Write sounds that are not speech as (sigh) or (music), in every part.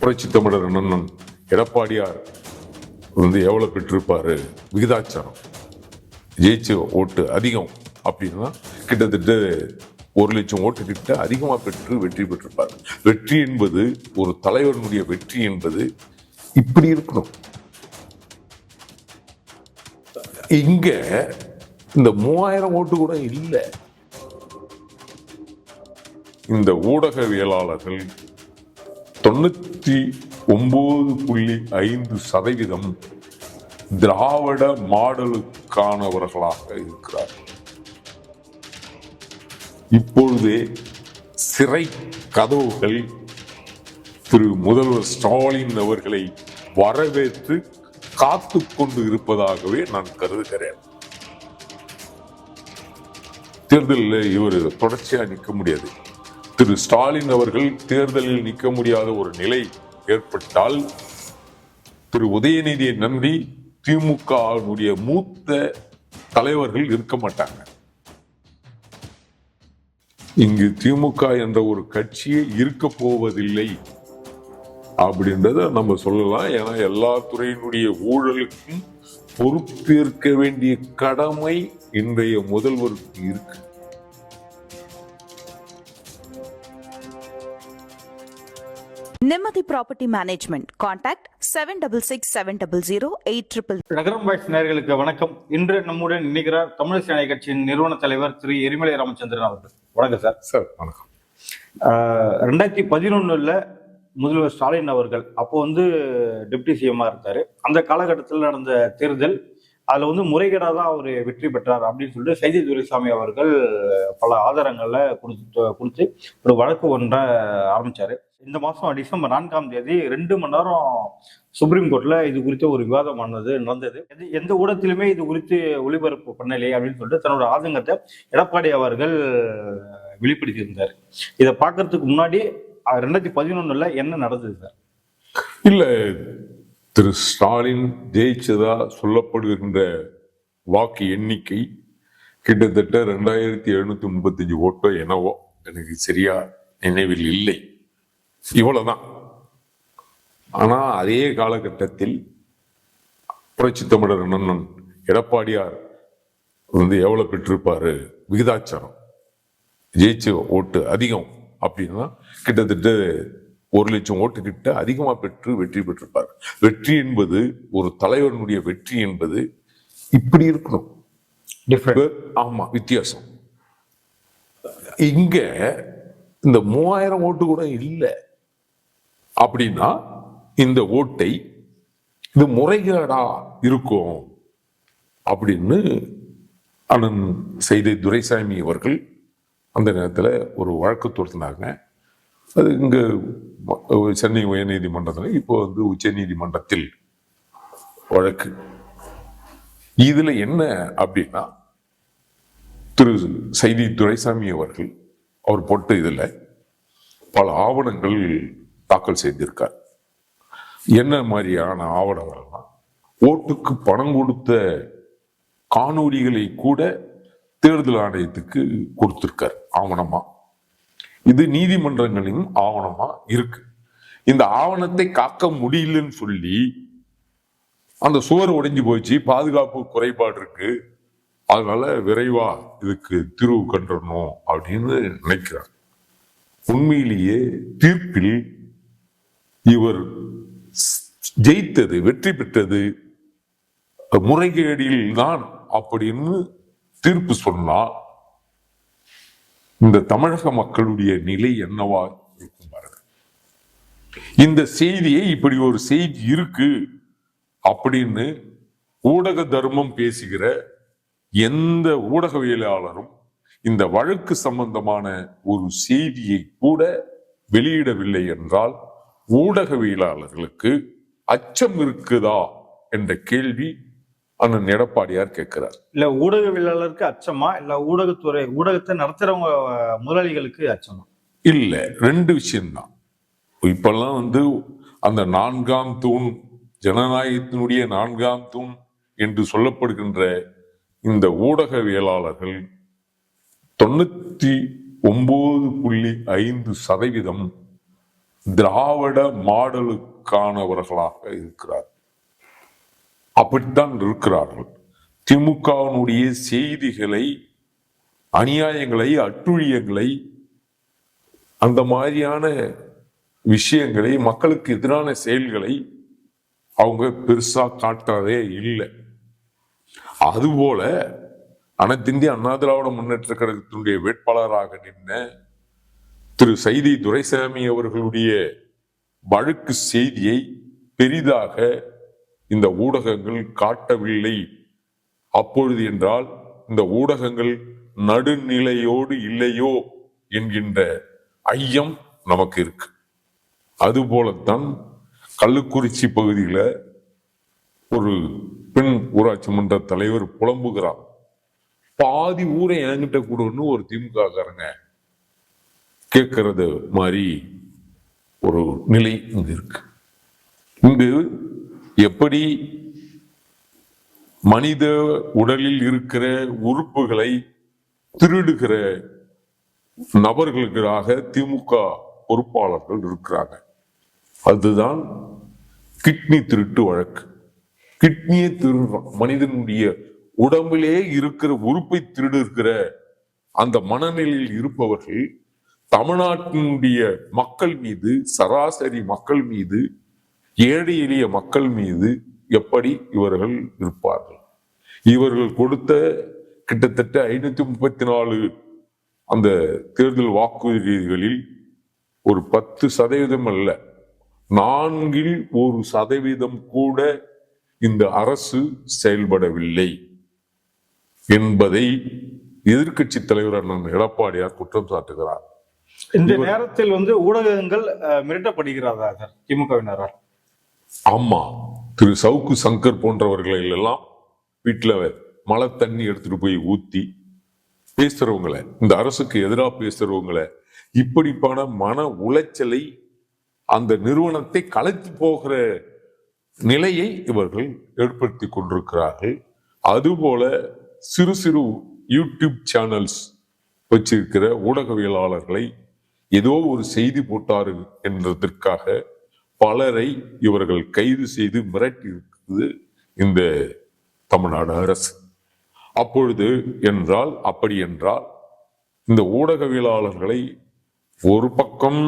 புரட்சி தமிழர் அண்ணன் எடப்பாடியார் வந்து எவ்வளவு பெற்றிருப்பார்? விகிதாச்சாரம். ஜெயிச்சு ஓட்டு அதிகம் அப்படின்னா கிட்டத்தட்ட ஒரு லட்சம் ஓட்டு கிட்ட அதிகமா பெற்று வெற்றி பெற்றிருப்பார். வெற்றி என்பது ஒரு தலைவனுடைய வெற்றி என்பது இப்படி இருக்கணும். இங்க இந்த மூவாயிரம் ஓட்டு கூட இல்லை. இந்த ஊடகவியலாளர்கள் தொண்ணூத்தி ஒம்பது புள்ளி ஐந்து சதவீதம் திராவிட மாடலுக்கானவர்களாக இருக்கிறார் இப்பொழுதே சிறை கதவுகள் திரு முதல்வர் ஸ்டாலின் அவர்களை வரவேற்று காத்து கொண்டு இருப்பதாகவே நான் கருதுகிறேன். தேர்தலில் இவர் தொடர்ச்சியா நிற்க முடியாது. திரு ஸ்டாலின் அவர்கள் தேர்தலில் நிற்க முடியாத ஒரு நிலை ஏற்பட்டால் திரு உதயநிதியை நம்பி திமுக மூத்த தலைவர்கள் இருக்க மாட்டாங்க. இங்கு திமுக என்ற ஒரு கட்சியே இருக்க போவதில்லை அப்படின்றத நம்ம சொல்லலாம். ஏன்னா எல்லா துறையினுடைய ஊழலுக்கும் பொறுப்பேற்க வேண்டிய கடமை இன்றைய முதல்வருக்கு இருக்கு. Nimati Property Management. Contact 766700 நகரம் வாய்ஸ் நேயர்களுக்கு வணக்கம். இன்று நம்முடன் இணைகிறார் தமிழ் சேனை கட்சியின் நிறுவன தலைவர் திரு எரிமலை ராமச்சந்திரன் அவர்கள். வணக்கம் சார். சார் வணக்கம். ரெண்டாயிரத்தி பதினொன்னுல முதல்வர் ஸ்டாலின் அவர்கள் அப்போ வந்து டெப்டி சிஎம்மா இருந்தாரு. அந்த காலகட்டத்தில் நடந்த தேர்தல் அதுல வந்து முறைகேடாக தான் அவர் வெற்றி பெற்றார் அப்படின்னு சொல்லிட்டு சைதி துரைசாமி அவர்கள் பல ஆதாரங்களை கொடுத்து கொடுத்து ஒரு வழக்கு ஒன்றை ஆரம்பிச்சாரு. இந்த மாதம் டிசம்பர் நான்காம் தேதி ரெண்டு மணி நேரம் சுப்ரீம் கோர்ட்டில் இது குறித்த ஒரு விவாதமானது நடந்தது. எது- எந்த ஊடகத்திலுமே இது குறித்து ஒளிபரப்பு பண்ணலையே அப்படின்னு சொல்லிட்டு தன்னோட ஆதங்கத்தை எடப்பாடி அவர்கள் வெளிப்படுத்தியிருந்தார். இதை பார்க்கறதுக்கு முன்னாடி ரெண்டாயிரத்தி பதினொன்றில் என்ன நடந்தது சார்? இல்லை திரு ஸ்டாலின் ஜெயிச்சதா சொல்லப்படுகின்ற வாக்கு எண்ணிக்கை கிட்டத்தட்ட ரெண்டாயிரத்தி எழுநூத்தி முப்பத்தஞ்சு ஓட்டோ என்னவோ எனக்கு சரியா நினைவில் இல்லை. இவ்வளவுதான். ஆனா அதே காலகட்டத்தில் புரட்சி தமிழர் அண்ணன் எடப்பாடியார் வந்து எவ்வளவு பெற்றிருப்பாரு? விகிதாச்சாரம். ஜெயிச்ச ஓட்டு அதிகம் அப்படின்னா கிட்டத்தட்ட ஒரு லட்சம் ஓட்டு கிட்ட அதிகமா பெற்று வெற்றி பெற்றிருப்பார். வெற்றி என்பது ஒரு தலைவனுடைய வெற்றி என்பது இப்படி இருக்கணும். ஆமா வித்தியாசம். இங்க இந்த மூவாயிரம் ஓட்டு கூட இல்லை. அப்படின்னா இந்த ஓட்டை இது முறைகேடா இருக்கும் அப்படின்னு அண்ணன் செய்தி துரைசாமி அவர்கள் அந்த நேரத்தில் ஒரு வழக்கு தொடுத்தினாங்க அது இங்கே சென்னை உயர்நீதிமன்றத்தில் இப்போ வந்து உச்ச நீதிமன்றத்தில் வழக்கு. இதில் என்ன அப்படின்னா திரு செய்தி துரைசாமி அவர்கள் அவர் போட்ட இதில் பல ஆவணங்கள் தாக்கல் செய்திருக்கார். என்ன மாதிரியான ஆவணங்கள்னா ஓட்டுக்கு பணம் கொடுத்த காணொளிகளை கூட தேர்தல் ஆணையத்துக்கு கொடுத்திருக்கார். ஆவணமா. இது நீதிமன்றங்களின் ஆவணமா இருக்கு. இந்த ஆவணத்தை காக்க முடியலன்னு சொல்லி அந்த சுவர் உடைஞ்சு போயிடுச்சு பாதுகாப்பு குறைபாடு இருக்கு. அதனால விரைவா இதுக்கு தீர்வு கண்டணும் அப்படின்னு நினைக்கிறார். உண்மையிலேயே தீர்ப்பில் இவர் ஜெயித்தது வெற்றி பெற்றது. முறைகேடில் தான் அப்படின்னு தீர்ப்பு சொன்னா இந்த தமிழக மக்களுடைய நிலை என்னவா இருக்கும் பாருங்க. இந்த செய்தியை இப்படி ஒரு செய்தி இருக்கு அப்படின்னு ஊடக தர்மம் பேசுகிற எந்த ஊடகவியலாளரும் இந்த வழக்கு சம்பந்தமான ஒரு செய்தியை கூட வெளியிடவில்லை என்றால் ஊடகவியலாளர்களுக்கு அச்சம் இருக்குதா என்ற கேள்வி அண்ணன் எடப்பாடியார் கேட்கிறார். இல்ல ஊடகவியலாளருக்கு அச்சமா? இல்ல ஊடகத்துறை ஊடகத்தை நடத்துறவங்க முதலாளிகளுக்கு அச்சமா? இல்ல ரெண்டு விஷயம்தான். இப்பெல்லாம் வந்து அந்த நான்காம் தூண் ஜனநாயகத்தினுடைய நான்காம் தூண் என்று சொல்லப்படுகின்ற இந்த ஊடகவியலாளர்கள் தொண்ணூத்தி ஒன்பது புள்ளி ஐந்து சதவீதம் திராவிட மாடலுக்கானவர்களாக இருக்கிறார். அப்படித்தான் இருக்கிறார்கள். திமுகவினுடைய செய்திகளை அநியாயங்களை அட்டுழியங்களை அந்த மாதிரியான விஷயங்களை மக்களுக்கு எதிரான செயல்களை அவங்க பெருசா காட்டுறதே இல்லை. அதுபோல அனைத்திந்திய அண்ணா திராவிட முன்னேற்ற கழகத்தினுடைய வேட்பாளராக நின்ற திரு சைதி துரைசாமி அவர்களுடைய வழக்கு செய்தியை பெரிதாக இந்த ஊடகங்கள் காட்டவில்லை. அப்பொழுது என்றால் இந்த ஊடகங்கள் நடுநிலையோடு இல்லையோ என்கின்ற ஐயம் நமக்கு இருக்கு. அதுபோலத்தான் கள்ளக்குறிச்சி பகுதியில் ஒரு பெண் ஊராட்சி மன்ற தலைவர் புலம்புகிறார். பாதி ஊரை என்கிட்ட கூடன்னு ஒரு திமுக காரங்க கேட்கறது மாதிரி ஒரு நிலை இங்கு இருக்கு. இங்கு எப்படி மனித உடலில் இருக்கிற உறுப்புகளை திருடுகிற நபர்களுக்காக திமுக பொறுப்பாளர்கள் இருக்கிறாங்க. அதுதான் கிட்னி திருட்டு வழக்கு. கிட்னியை திருடுறான் மனிதனுடைய உடம்பிலே இருக்கிற உறுப்பை திருடுகிற அந்த மனநிலையில் இருப்பவர்கள் தமிழ்நாட்டினுடைய மக்கள் மீது சராசரி மக்கள் மீது ஏழை எளிய மக்கள் மீது எப்படி இவர்கள் இருப்பார்கள் இவர்கள் கொடுத்த கிட்டத்தட்ட ஐநூத்தி முப்பத்தி நாலு அந்த தேர்தல் வாக்குறுதிகளில் ஒரு பத்து சதவீதம் அல்ல நான்கில் ஒரு சதவீதம் கூட இந்த அரசு செயல்படவில்லை என்பதை எதிர்க்கட்சி தலைவர் அண்ணன் எடப்பாடியார் குற்றம் சாட்டுகிறார். இந்த நேரத்தில் வந்து ஊடகங்கள் அஹ், மிரட்டப்படுகிறதா சார் திமுகவினரால்? ஆமா. திரு சவுக்கு சங்கர் போன்றவர்களை எல்லாம் வீட்டுல மழை தண்ணி எடுத்துட்டு போய் ஊத்தி பேசுறவங்களை இந்த அரசுக்கு எதிராக பேசுறவங்களை இப்படிப்பான மன உளைச்சலை அந்த நிறுவனத்தை கலைத்து போகிற நிலையை இவர்கள் ஏற்படுத்தி கொண்டிருக்கிறார்கள். அதுபோல சிறு சிறு யூடியூப் சேனல்ஸ் வச்சிருக்கிற ஊடகவியலாளர்களை ஏதோ ஒரு செய்தி போட்டாரு என்றதற்காக பலரை இவர்கள் கைது செய்து மிரட்டி இருக்குது இந்த தமிழ்நாடு அரசு. அப்பொழுது என்றால் அப்படி என்றால் இந்த ஊடகவியலாளர்களை ஒரு பக்கம்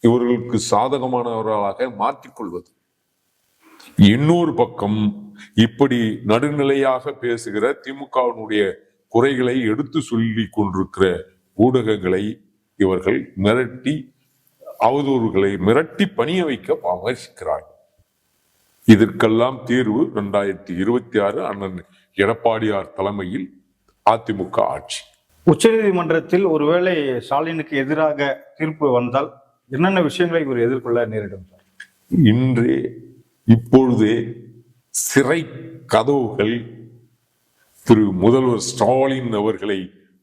இவர்களுக்கு சாதகமானவர்களாக மாற்றிக்கொள்வது இன்னொரு பக்கம் இப்படி நடுநிலையாக பேசுகிற திமுகவினுடைய குறைகளை எடுத்து சொல்லி கொண்டிருக்கிற ஊடகங்களை இவர்கள் மிரட்டி அவதூறுகளை மிரட்டி பணிய வைக்க முயற்சிக்கிறார்கள் இதற்கெல்லாம் தீர்வு இரண்டாயிரத்தி இருபத்தி ஆறு அண்ணன் எடப்பாடியார் தலைமையில் அதிமுக ஆட்சி. உச்சநீதிமன்றத்தில் ஒருவேளை ஸ்டாலினுக்கு எதிராக தீர்ப்பு வந்தால் என்னென்ன விஷயங்களை இவர் எதிர்கொள்ள நேரிடும் இன்றே இப்பொழுதே சிறை கதவுகள் திரு முதல்வர் ஸ்டாலின் அவர்களை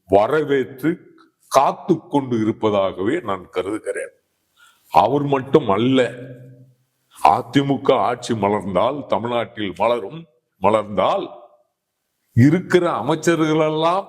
வரவேற்று காத்து கொண்டு இருப்பதாகவே நான் கருதுகிறேன். அவர் மட்டும் அல்ல அதிமுக ஆட்சி மலர்ந்தால் தமிழ்நாட்டில் மலரும் மலர்ந்தால் இருக்கிற அமைச்சர்களெல்லாம்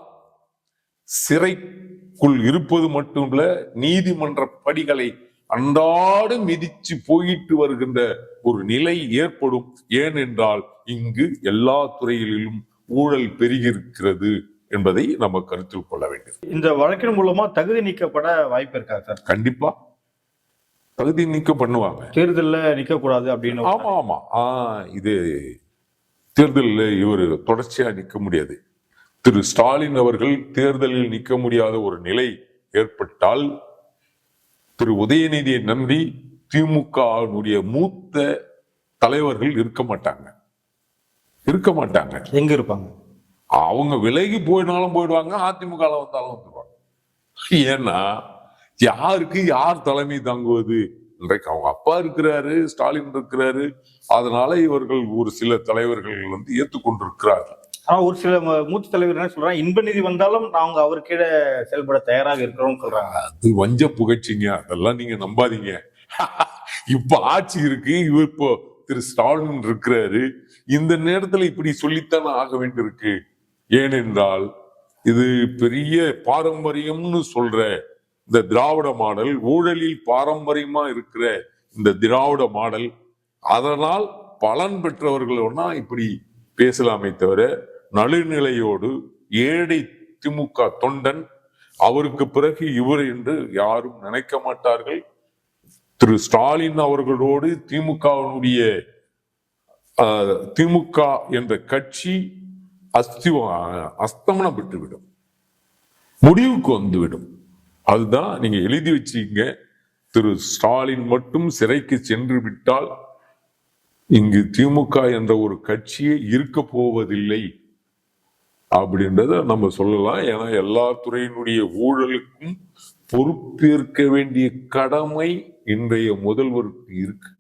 சிறைக்குள் இருப்பது மட்டுமல்ல நீதிமன்ற படிகளை அன்றாடம் மிதிச்சு போயிட்டு வருகின்ற ஒரு நிலை ஏற்படும். ஏனென்றால் இங்கு எல்லா துறைகளிலும் ஊழல் பெருகியிருக்கிறது. என்பதை நம்ம கருத்தில் கொள்ள வேண்டும் இந்த வழக்கின் மூலமா தகுதி நீக்கப்பட வாய்ப்பு இருக்கா சார்? கண்டிப்பா. தகுதி நீக்கம் பண்ணுவாங்க தேர்தல்ல நிக்க கூடாது அப்படின்னு ஆமா ஆமா. ஆ இது தேர்தலில் இவர் தொடர்ச்சியா நிற்க முடியாது. திரு ஸ்டாலின் அவர்கள் தேர்தலில் நிற்க முடியாத ஒரு நிலை ஏற்பட்டால் திரு உதயநிதியை நம்பி திமுகவினுடைய மூத்த தலைவர்கள் இருக்க மாட்டாங்க. இருக்க மாட்டாங்க. எங்க இருப்பாங்க? அவங்க விலகி போயினாலும் போயிடுவாங்க அதிமுக வந்தாலும் வந்துருவாங்க. ஏன்னா யாருக்கு யார் தலைமை தாங்குவது? இன்றைக்கு அவங்க அப்பா இருக்கிறாரு ஸ்டாலின் இருக்கிறாரு. அதனால இவர்கள் ஒரு சில தலைவர்கள் வந்து ஏற்றுக்கொண்டிருக்கிறார்கள் ஆனா ஒரு சில மூத்த தலைவர் என்ன சொல்றாங்க இன்ப நிதி வந்தாலும் நாங்க அவர் கீழே செயல்பட தயாராக இருக்கிறோம் சொல்றாங்க. அது வஞ்ச புகழ்ச்சிங்க. அதெல்லாம் நீங்க நம்பாதீங்க. (laughs) இப்ப ஆட்சி இருக்கு இவர் இப்போ திரு ஸ்டாலின் இருக்கிறாரு. இந்த நேரத்துல இப்படி சொல்லித்தானே ஆக வேண்டியிருக்கு? ஏனென்றால் இது பெரிய பாரம்பரியம்னு சொல்ற இந்த திராவிட மாடல் ஊழலில் பாரம்பரியமா இருக்கிற இந்த திராவிட மாடல் அதனால் பலன் பெற்றவர்கள்னா இப்படி பேசலாமே தவிர நடுநிலையோடு ஏழை திமுக தொண்டன் அவருக்கு பிறகு இவர் என்று யாரும் நினைக்க மாட்டார்கள். திரு ஸ்டாலின் அவர்களோடு திமுகவினுடைய திமுக என்ற கட்சி அஸ்தி அஸ்தமனம் பெற்றுவிடும் முடிவுக்கு வந்துவிடும். அதுதான் நீங்க எழுதி வச்சீங்க. திரு ஸ்டாலின் மட்டும் சிறைக்கு சென்று விட்டால் இங்கு திமுக என்ற ஒரு கட்சியே இருக்க போவதில்லை அப்படின்றத நம்ம சொல்லலாம். ஏன்னா எல்லா துறையினுடைய ஊழலுக்கும் பொறுப்பேற்க வேண்டிய கடமை இன்றைய முதல்வருக்கு இருக்கு.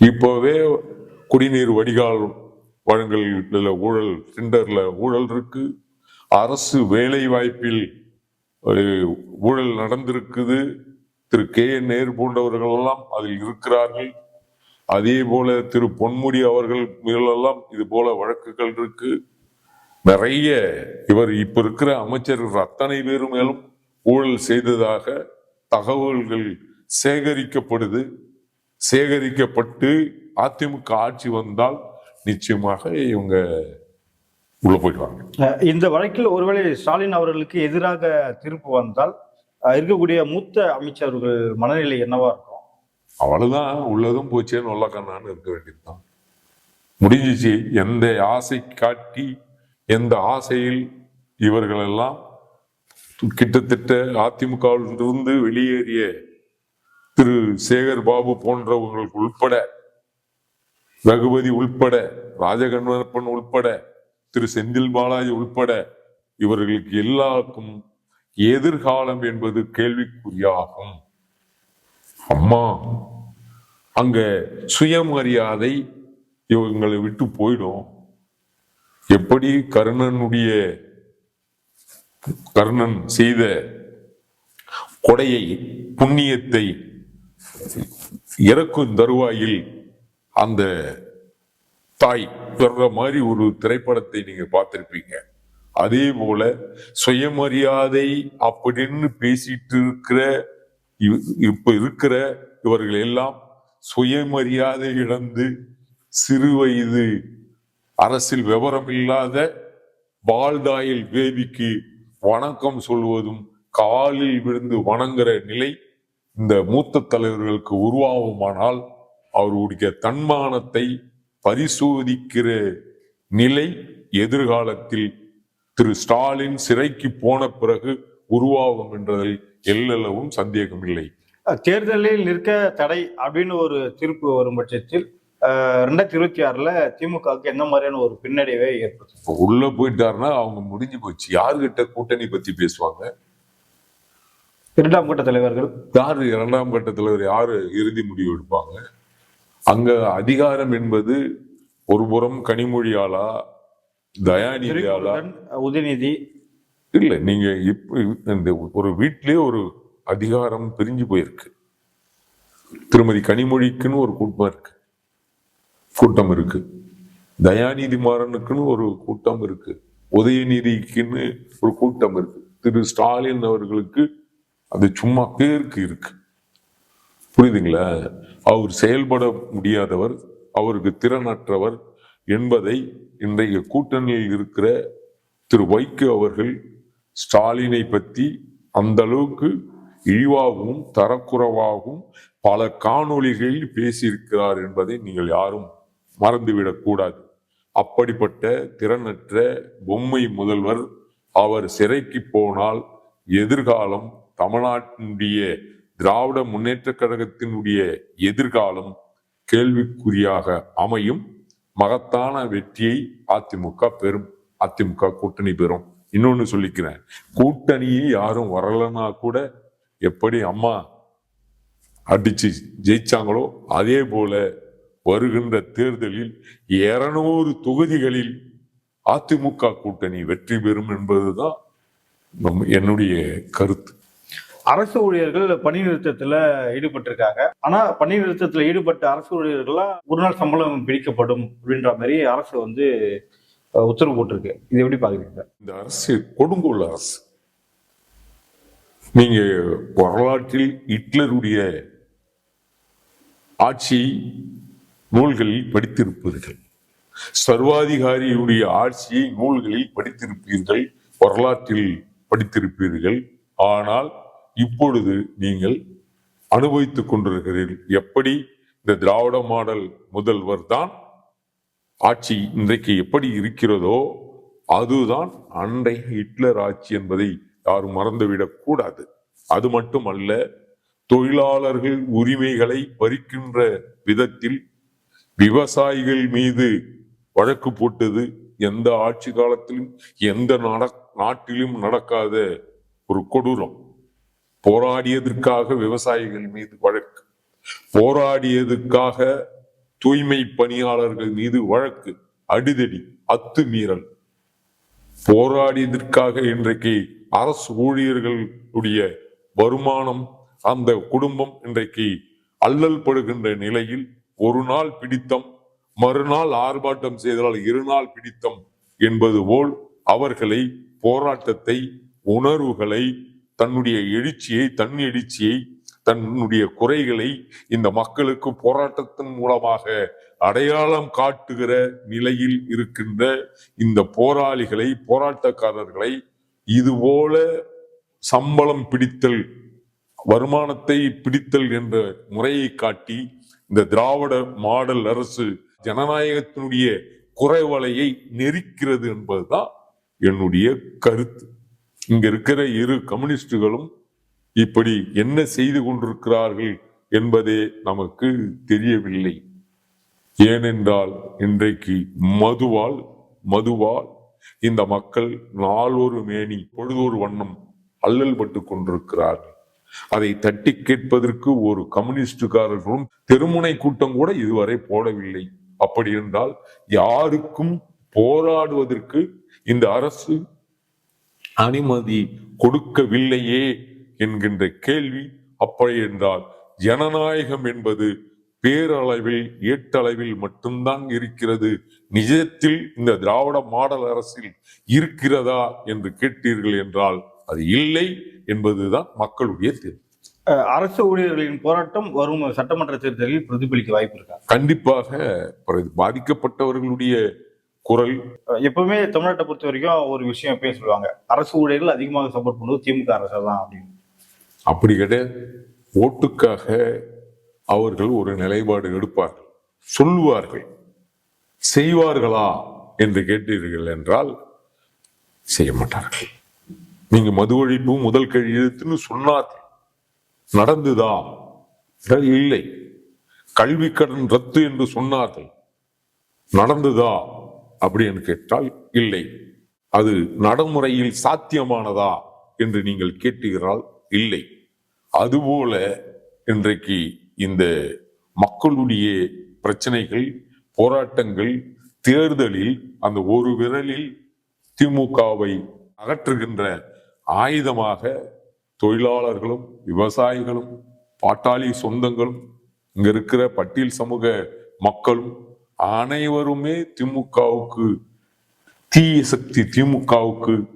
இப்போவே குடிநீர் வடிகால் வழங்கல் ஊழல் டெண்டர்ல ஊழல் இருக்கு. அரசு வேலை வாய்ப்பில் ஊழல் நடந்திருக்குது. திரு கே. என். நேரு போன்றவர்கள் எல்லாம் அதில் இருக்கிறார்கள். அதே போல திரு பொன்முடி அவர்கள் மேலெல்லாம் இது போல வழக்குகள் இருக்கு. நிறைய இவர் இப்ப இருக்கிற அமைச்சர்கள் அத்தனை பேரு மேலும் ஊழல் செய்ததாக தகவல்கள் சேகரிக்கப்படுது. சேகரிக்கப்பட்டு அதிமுக ஆட்சி வந்தால் நிச்சயமாக இவங்க உள்ள போயிடுவாங்க. இந்த வழக்கில் ஒருவேளை ஸ்டாலின் அவர்களுக்கு எதிராக தீர்ப்பு வந்தால் இருக்கக்கூடிய மூத்த அமைச்சர்கள் மனநிலை என்னவா இருக்கும்? அவ்வளவுதான் உள்ளதும் போச்சேன்னு உள்ள கண்ணான்னு இருக்க வேண்டியதுதான். முடிஞ்சிச்சு எந்த ஆசை காட்டி எந்த ஆசையில் இவர்கள் எல்லாம் கிட்டத்தட்ட அதிமுகவிலிருந்து வெளியேறிய திரு. சேகர் பாபு போன்றவர்கள் உள்பட ரகுபதி உள்பட ராஜகண்ணப்பன் உள்பட திரு செந்தில் பாலாஜி உள்பட இவர்களுக்கு எல்லாருக்கும் எதிர்காலம் என்பது கேள்விக்குறியாகும். அம்மா அங்க சுயமரியாதை இவங்களை விட்டு போயிடும். எப்படி கர்ணனுடைய கர்ணன் செய்த கொடையை புண்ணியத்தை இறக்கும் தருவாயில் அந்த தாய் பெற மாதிரி ஒரு திரைப்படத்தை நீங்க பார்த்திருப்பீங்க. அதே போல சுயமரியாதை அப்படின்னு பேசிட்டு இருக்கிற இப்ப இருக்கிற இவர்கள் எல்லாம் சுயமரியாதை இழந்து சிறு வயது அரசில் விவரம் இல்லாத வாழ்தாயில் பேபிக்கு வணக்கம் சொல்வதும் காலில் விழுந்து வணங்குற நிலை இந்த மூத்த தலைவர்களுக்கு உருவாகுமானால் அவருடைய தன்மானத்தை பரிசோதிக்கிற நிலை எதிர்காலத்தில் திரு ஸ்டாலின் சிறைக்கு போன பிறகு உருவாகும் என்றதில் எல்லளவும் சந்தேகமில்லை. தேர்தலில் நிற்க தடை அப்படின்னு ஒரு தீர்ப்பு வரும் பட்சத்தில் ரெண்டாயிரத்தி இருபத்தி ஆறுல திமுகவுக்கு என்ன மாதிரியான ஒரு பின்னடைவை ஏற்படுத்தும்? இப்போ உள்ள போயிட்டாருன்னா அவங்க முடிஞ்சு போச்சு. யாருகிட்ட கூட்டணி பத்தி பேசுவாங்க? இரண்டாம் கட்ட தலைவர்கள். யாரு இரண்டாம் கட்ட தலைவர்? யாரு இறுதி முடிவு எடுப்பாங்க? அங்க அதிகாரம் என்பது ஒரு புறம் கனிமொழியாளா தயாநிதியாளா? திருக்குறள், உதயநிதி. இல்ல நீங்க இப்ப இந்த ஒரு வீட்டிலே ஒரு அதிகாரம் பிரிஞ்சு போயிருக்கு. திருமதி கனிமொழிக்குன்னு ஒரு கூட்டம் இருக்கு. கூட்டம் இருக்கு. தயாநிதி மாறனுக்குன்னு ஒரு கூட்டம் இருக்கு. உதயநிதிக்குன்னு ஒரு கூட்டம் இருக்கு. திரு ஸ்டாலின் அவர்களுக்கு அது சும்மா பேருக்கு இருக்கு. புரியுதுங்களா? அவர் செயல்பட முடியாதவர் அவருக்கு திறனற்றவர் என்பதை இன்றைய கூட்டணியில் இருக்கிற திரு வைகோ அவர்கள் ஸ்டாலினை பற்றி அந்த அளவுக்கு இழிவாகவும் தரக்குறைவாகவும் பல காணொளிகளில் பேசியிருக்கிறார் என்பதை நீங்கள் யாரும் மறந்துவிடக்கூடாது அப்படிப்பட்ட திறனற்ற பொம்மை முதல்வர் அவர் சிறைக்கு போனால் எதிர்காலம் தமிழ்நாட்டினுடைய திராவிட முன்னேற்ற கழகத்தினுடைய எதிர்காலம் கேள்விக்குறியாக அமையும். மகத்தான வெற்றியை அதிமுக பெறும். அதிமுக கூட்டணி பெறும். இன்னொன்னு சொல்லிக்கிறேன். கூட்டணியே யாரும் வரலன்னா கூட எப்படி அம்மா அடிச்சு ஜெயிச்சாங்களோ அதே போல வருகின்ற தேர்தலில் இருநூறு தொகுதிகளில் அதிமுக கூட்டணி வெற்றி பெறும் என்பதுதான் நம் என்னுடைய கருத்து. அரசு ஊழியர்கள் பணி நிறுத்தத்தில் ஈடுபட்டிருக்காங்க. ஆனா பணி நிறுத்தத்தில் ஈடுபட்ட அரசு ஊழியர்கள்லாம் ஒரு நாள் சம்பளம் பிடிக்கப்படும் அப்படின்ற மாதிரி அரசு வந்து உத்தரவு போட்டிருக்கு. இது எப்படி பாக்குறீங்க இந்த அரசு கொடுங்கோல் அரசு. நீங்க வரலாற்றில் ஹிட்லருடைய ஆட்சி நூல்களில் படித்திருப்பீர்கள். சர்வாதிகாரியுடைய ஆட்சியை நூல்களில் படித்திருப்பீர்கள் வரலாற்றில் படித்திருப்பீர்கள். ஆனால் இப்பொழுது நீங்கள் அனுபவித்துக் கொண்டிருக்கிறீர்கள். எப்படி? இந்த திராவிட மாடல் முதல்வர் தான் ஆட்சி இன்றைக்கு எப்படி இருக்கிறதோ அதுதான் அன்றைய ஹிட்லர் ஆட்சி என்பதை யாரும் மறந்துவிடக் கூடாது. அது மட்டுமல்ல தொழிலாளர்கள் உரிமைகளை பறிக்கின்ற விதத்தில் விவசாயிகள் மீது வழக்கு போட்டது எந்த ஆட்சி காலத்திலும் எந்த நாட்டிலும் நடக்காத ஒரு கொடூரம். போராடியதற்காக விவசாயிகள் மீது வழக்கு. போராடியதற்காக தூய்மை பணியாளர்கள் மீது வழக்கு. அடிதடி அத்துமீறல் போராடியதற்காக இன்றைக்கு அரசு ஊழியர்களுடைய வருமானம் அந்த குடும்பம் இன்றைக்கு அல்லல் படுகின்ற நிலையில் ஒரு நாள் பிடித்தம் மறுநாள் ஆர்ப்பாட்டம் செய்தால் இரு நாள் பிடித்தம் என்பது போல் அவர்களை போராட்டத்தை உணர்வுகளை தன்னுடைய எழுச்சியை தன் எழுச்சியை தன்னுடைய குறைகளை இந்த மக்களுக்கு போராட்டத்தின் மூலமாக அடையாளம் காட்டுகிற நிலையில் இருக்கின்ற இந்த போராளிகளை போராட்டக்காரர்களை இதுபோல சம்பளம் பிடித்தல் வருமானத்தை பிடித்தல் என்ற முறையை காட்டி இந்த திராவிட மாடல் அரசு ஜனநாயகத்தினுடைய குறைவலையை நெரிக்கிறது என்பதுதான் என்னுடைய கருத்து. இங்க இருக்கிற இரு கம்யூனிஸ்டுகளும் இப்படி என்ன செய்து கொண்டிருக்கிறார்கள் என்பதே நமக்கு தெரியவில்லை. ஏனென்றால் இன்றைக்கு மதுவால் மதுவால் இந்த மக்கள் நாளொரு மேனி பொழுதொரு வண்ணம் அல்லல் பட்டு கொண்டிருக்கிறார்கள். அதை தட்டி கேட்பதற்கு ஒரு கம்யூனிஸ்டுக்காரர்களும் தெருமுனை கூட்டம் கூட இதுவரை போடவில்லை. அப்படி என்றால் யாருக்கும் போராடுவதற்கு இந்த அரசு அனுமதி கொடுக்கவில்லையே என்கின்ற கேள்வி அப்படி என்றால் ஜனநாயகம் என்பது பேரளவில் ஏட்டளவில் மட்டும்தான் இருக்கிறது. நிஜத்தில் இந்த திராவிட மாடல் அரசில் இருக்கிறதா என்று கேட்டீர்கள் என்றால் அது இல்லை என்பதுதான் மக்களுடைய தீர்ப்பு அரசு ஊழியர்களின் போராட்டம் வரும் சட்டமன்ற தேர்தலில் பிரதிபலிக்க வாய்ப்பு இருக்கா? கண்டிப்பாக பாதிக்கப்பட்டவர்களுடைய குரல். எப்பவுமே தமிழ்நாட்டை பொறுத்த வரைக்கும் ஒரு விஷயம் எப்பயும் சொல்லுவாங்க. அரசு ஊழியர்கள் அதிகமாக சப்போர்ட் பண்ணுவது திமுக அரசு தான் அப்படின்னு. அப்படி கிடையாது. ஓட்டுக்காக அவர்கள் ஒரு நிலைப்பாடு எடுப்பார்கள். சொல்லுவார்கள். செய்வார்களா என்று கேட்டீர்கள் என்றால் செய்ய மாட்டார்கள். நீங்க மது ஒழிப்பு முதல் கையெழுத்துன்னு சொன்னார்கள். நடந்துதா? இல்லை. கல்வி கடன் ரத்து என்று சொன்னார்கள். நடந்ததா? அப்படின்னு கேட்டால் இல்லை. அது நடைமுறையில் சாத்தியமானதா என்று நீங்கள் கேட்டீர்களால் இல்லை. அதுபோல இன்றைக்கு இந்த மக்களுடைய பிரச்சனைகள் போராட்டங்கள் தேர்தலில் அந்த ஒரு விரலில் திமுகவை அகற்றுகின்ற ஆயுதமாக தொழிலாளர்களும் விவசாயிகளும் பாட்டாளி சொந்தங்களும் இங்க இருக்கிற பட்டியல் சமூக மக்களும் அனைவருமே திமுகவுக்கு தீய சக்தி திமுகவுக்கு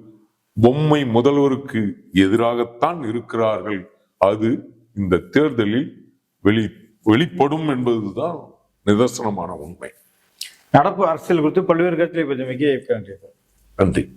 பொம்மை முதல்வருக்கு எதிராகத்தான் இருக்கிறார்கள். அது இந்த தேர்தலில் வெளி வெளிப்படும் என்பதுதான் நிதர்சனமான உண்மை. நடப்பு அரசியல் குறித்து பல்வேறு கருத்துக்களை நன்றி.